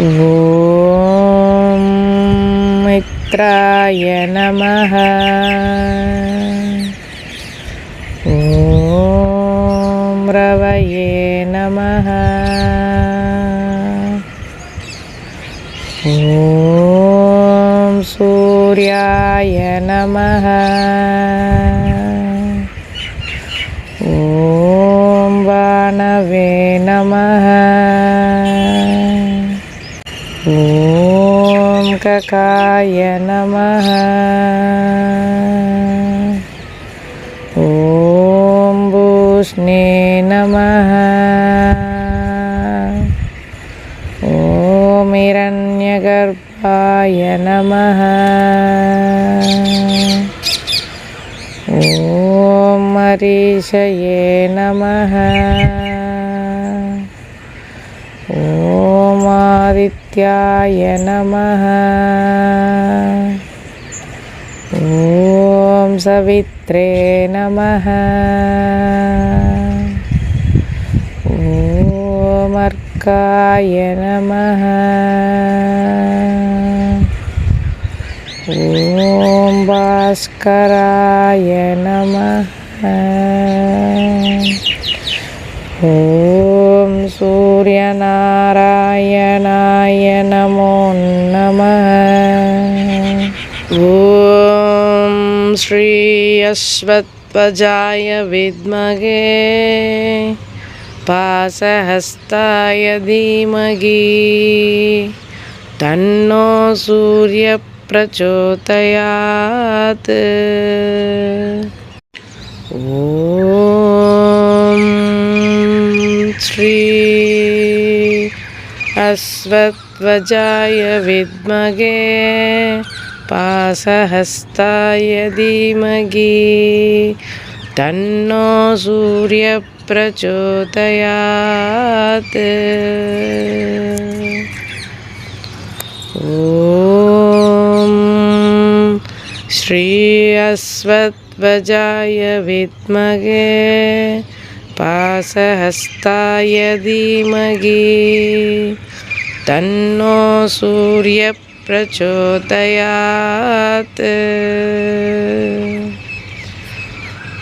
ఓం మిత్రాయ నమ. ఓం రవయే నమ. ఓం సూర్యాయ నమ. ఓం వాణవే నమ. ॐ ककाय नमः ॐ भूष्णे नमः ॐ हिरण्यगर्भाय नमः ॐ मरीषये नमः ॐ आदित्याय नमः। ॐ सवित्रे नमः। ॐ अर्काय नमः। ॐ भास्कराय नमः। ॐ सूर्यनारायणाय श्री अश्वत्वजाय विद्महे पासहस्ताय धीमहि तन्नो सूर्यप्रचोदयात्। ॐ श्री अश्वत्वजाय विद्महे पासहस्ताय धीमहि। तन्नो सूर्यप्रचोदयात्। ॐ श्री अश्वत्वजाय विद्महे। पासहस्ताय धीमहि। तन्नो सूर्यप्रचोदयात्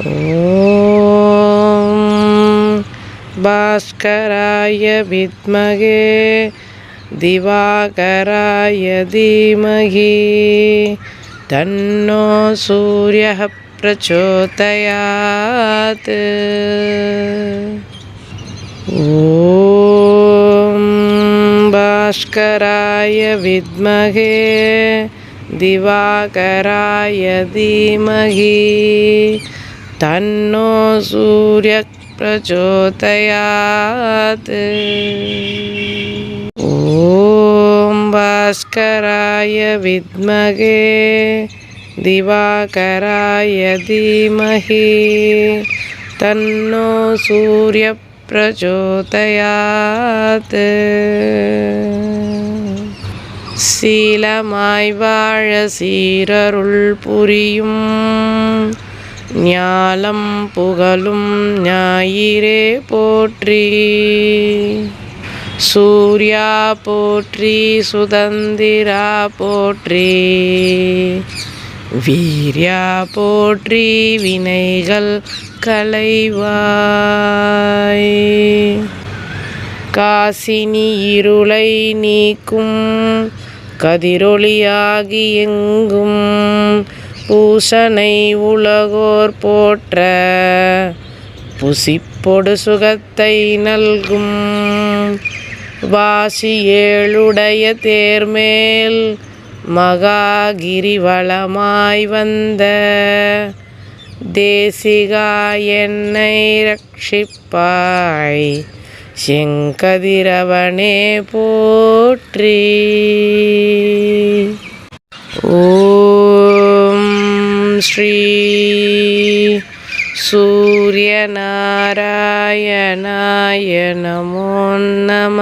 ॐ भास्कराय विद्महे दिवाकराय धीमहि। तन्नो सूर्यः प्रचोदयात् भास्कराय विद्महे दिवाकराय धीमहि। तन्नो सूर्यः प्रचोदयात् ॐ भास्कराय विद्महे दिवाकराय धीमहि। तन्नो सूर्यः பிரச்சோதயாத் சீலமாய் வாழ சீரருள் புரியும் ஞாலம் புகழும் ஞாயிறே போற்றி சூர்யா போற்றி சுதந்திரா போற்றி வீர்யா போற்றி வினைகள் கலைவாய் காசினி இருளை நீக்கும் கதிரொளியாகி எங்கும் பூசனை உலகோர் போற்ற புசிப்பொடு சுகத்தை நல்கும். வாசி ஏழுடைய தேர்மேல் மகாகிரிவளமாய் வந்த தேசிகா என்னை ரட்சிப்பாய். செங்கதிரவனே போற்றி. ஓம் ஸ்ரீ சூரியநாராயணாய நமோ நம